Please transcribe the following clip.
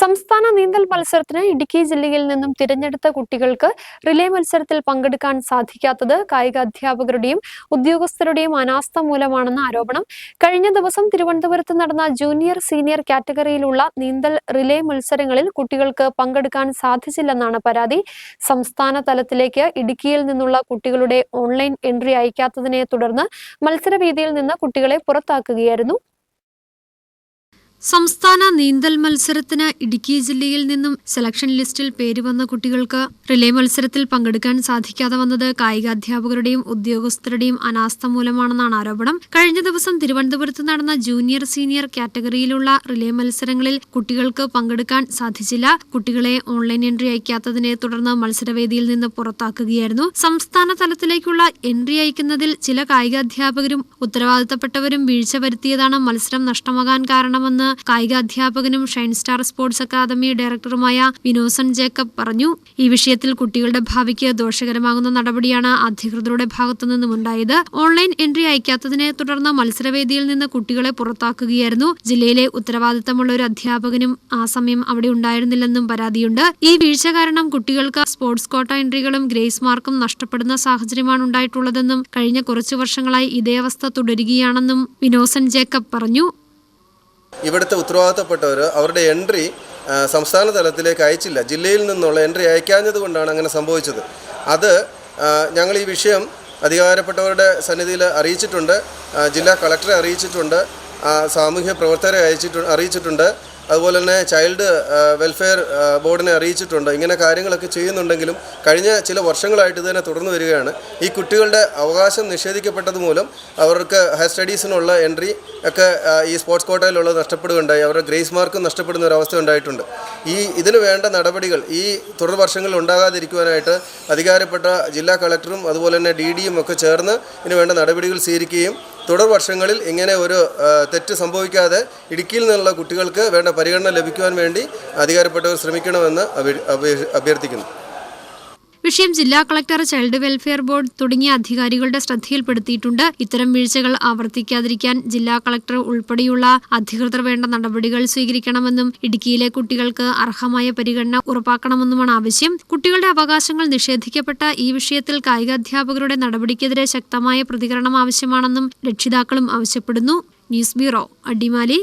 സംസ്ഥാന നീന്തൽ മത്സരത്തിന് ഇടുക്കി ജില്ലയിൽ നിന്നും തിരഞ്ഞെടുത്ത കുട്ടികൾക്ക് റിലേ മത്സരത്തിൽ പങ്കെടുക്കാൻ സാധിക്കാത്തത് കായിക അധ്യാപകരുടെയും ഉദ്യോഗസ്ഥരുടെയും അനാസ്ഥ മൂലമാണെന്ന ആരോപണം. കഴിഞ്ഞ ദിവസം തിരുവനന്തപുരത്ത് നടന്ന ജൂനിയർ സീനിയർ കാറ്റഗറിയിലുള്ള നീന്തൽ റിലേ മത്സരങ്ങളിൽ കുട്ടികൾക്ക് പങ്കെടുക്കാൻ സാധിച്ചില്ലെന്നാണ് പരാതി. സംസ്ഥാന തലത്തിലേക്ക് ഇടുക്കിയിൽ നിന്നുള്ള കുട്ടികളുടെ ഓൺലൈൻ എൻട്രി അയക്കാത്തതിനെ തുടർന്ന് മത്സരവേദിയിൽ നിന്ന് കുട്ടികളെ പുറത്താക്കുകയായിരുന്നു. സംസ്ഥാന നീന്തൽ മത്സരത്തിന് ഇടുക്കി ജില്ലയിൽ നിന്നും സെലക്ഷൻ ലിസ്റ്റിൽ പേര് വന്ന കുട്ടികൾക്ക് റിലേ മത്സരത്തിൽ പങ്കെടുക്കാൻ സാധിക്കാതെ വന്നത് കായികാധ്യാപകരുടെയും ഉദ്യോഗസ്ഥരുടെയും അനാസ്ഥ മൂലമാണെന്നാണ് ആരോപണം. കഴിഞ്ഞ ദിവസം തിരുവനന്തപുരത്ത് നടന്ന ജൂനിയർ സീനിയർ കാറ്റഗറിയിലുള്ള റിലേ മത്സരങ്ങളിൽ കുട്ടികൾക്ക് പങ്കെടുക്കാൻ സാധിച്ചില്ല. കുട്ടികളെ ഓൺലൈൻ എൻട്രി അയക്കാത്തതിനെ തുടർന്ന് മത്സരവേദിയിൽ നിന്ന് പുറത്താക്കുകയായിരുന്നു. സംസ്ഥാന തലത്തിലേക്കുള്ള എൻട്രി അയക്കുന്നതിൽ ചില കായികാധ്യാപകരും ഉത്തരവാദിത്തപ്പെട്ടവരും വീഴ്ച വരുത്തിയതാണ് മത്സരം നഷ്ടമാകാൻ കാരണമെന്ന് കായികാധ്യാപകനും ഷൈൻ സ്റ്റാർ സ്പോർട്സ് അക്കാദമി ഡയറക്ടറുമായ വിനോസൻ ജേക്കബ് പറഞ്ഞു ഈ വിഷയത്തിൽ കുട്ടികളുടെ ഭാവിക്ക് ദോഷകരമാകുന്ന നടപടിയാണ് അധികൃതരുടെ ഭാഗത്തുനിന്നും ഉണ്ടായത്. ഓൺലൈൻ എൻട്രി അയക്കാത്തതിനെ തുടർന്ന് മത്സരവേദിയിൽ നിന്ന് കുട്ടികളെ പുറത്താക്കുകയായിരുന്നു. ജില്ലയിലെ ഉത്തരവാദിത്തമുള്ള ഒരു അധ്യാപകനും ആ സമയം അവിടെ ഉണ്ടായിരുന്നില്ലെന്നും പരാതിയുണ്ട്. ഈ വീഴ്ച കാരണം കുട്ടികൾക്ക് സ്പോർട്സ് കോട്ട എൻട്രികളും ഗ്രേസ് മാർക്കും നഷ്ടപ്പെടുന്ന സാഹചര്യമാണ് ഉണ്ടായിട്ടുള്ളതെന്നും കഴിഞ്ഞ കുറച്ചു വർഷങ്ങളായി ഇതേ അവസ്ഥ തുടരുകയാണെന്നും വിനോസൻ ജേക്കബ് പറഞ്ഞു. ഇവിടുത്തെ ഉത്തരവാദിത്തപ്പെട്ടവർ അവരുടെ എൻട്രി സംസ്ഥാന തലത്തിലേക്ക് അയച്ചില്ല. ജില്ലയിൽ നിന്നുള്ള എൻട്രി അയക്കാഞ്ഞത് കൊണ്ടാണ് അങ്ങനെ സംഭവിച്ചത്. അത് ഞങ്ങൾ ഈ വിഷയം അധികാരപ്പെട്ടവരുടെ സന്നിധിയിൽ അറിയിച്ചിട്ടുണ്ട് ജില്ലാ കളക്ടറെ അറിയിച്ചിട്ടുണ്ട്. സാമൂഹ്യ പ്രവർത്തകരെ അയച്ചിട്ടു അറിയിച്ചിട്ടുണ്ട്. അതുപോലെ തന്നെ ചൈൽഡ് വെൽഫെയർ ബോർഡിനെ അറിയിച്ചിട്ടുണ്ട്. ഇങ്ങനെ കാര്യങ്ങളൊക്കെ ചെയ്യുന്നുണ്ടെങ്കിലും കഴിഞ്ഞ ചില വർഷങ്ങളായിട്ട് ഇതുതന്നെ തുടർന്നു വരികയാണ്. ഈ കുട്ടികളുടെ അവകാശം നിഷേധിക്കപ്പെട്ടത് മൂലം അവർക്ക് ഹയർ സ്റ്റഡീസിനുള്ള എൻട്രി ഒക്കെ ഈ സ്പോർട്സ് കോട്ടയിലുള്ളത് നഷ്ടപ്പെടുകയുണ്ടായി. അവരുടെ ഗ്രേസ് മാർക്കും നഷ്ടപ്പെടുന്ന ഒരു അവസ്ഥ ഉണ്ടായിട്ടുണ്ട്. ഈ ഇതിന് വേണ്ട നടപടികൾ ഈ തുടർ വർഷങ്ങളിൽ ഉണ്ടാകാതിരിക്കുവാനായിട്ട് അധികാരപ്പെട്ട ജില്ലാ കളക്ടറും അതുപോലെ തന്നെ ഡി ഡിയും ഒക്കെ ചേർന്ന് ഇതിന് വേണ്ട നടപടികൾ സ്വീകരിക്കുകയും തുടർ വർഷങ്ങളിൽ ഇങ്ങനെ ഒരു തെറ്റ് സംഭവിക്കാതെ ഇടുക്കിയിൽ നിന്നുള്ള കുട്ടികൾക്ക് വേണ്ട പരിഗണന ലഭിക്കുവാൻ വേണ്ടി അധികാരപ്പെട്ടവർ ശ്രമിക്കണമെന്ന് അഭ്യ- അഭ്യ- അഭ്യർത്ഥിക്കുന്നു. വിഷയം ജില്ലാ കളക്ടർ ചൈൽഡ് വെൽഫെയർ ബോർഡ് തുടങ്ങിയ അധികാരികളുടെ ശ്രദ്ധയിൽപ്പെടുത്തിയിട്ടുണ്ട്. ഇത്തരം വീഴ്ചകൾ ആവർത്തിക്കാതിരിക്കാൻ ജില്ലാ കളക്ടർ ഉൾപ്പെടെയുള്ള അധികൃതർ വേണ്ട നടപടികൾ സ്വീകരിക്കണമെന്നും ഇടുക്കിയിലെ കുട്ടികൾക്ക് അർഹമായ പരിഗണന ഉറപ്പാക്കണമെന്നുമാണ് ആവശ്യം. കുട്ടികളുടെ അവകാശങ്ങൾ നിഷേധിക്കപ്പെട്ട ഈ വിഷയത്തിൽ കായികാധ്യാപകരുടെ നടപടിക്കെതിരെ ശക്തമായ പ്രതികരണം ആവശ്യമാണെന്നും രക്ഷിതാക്കളും ആവശ്യപ്പെടുന്നു. News bureau Adimali.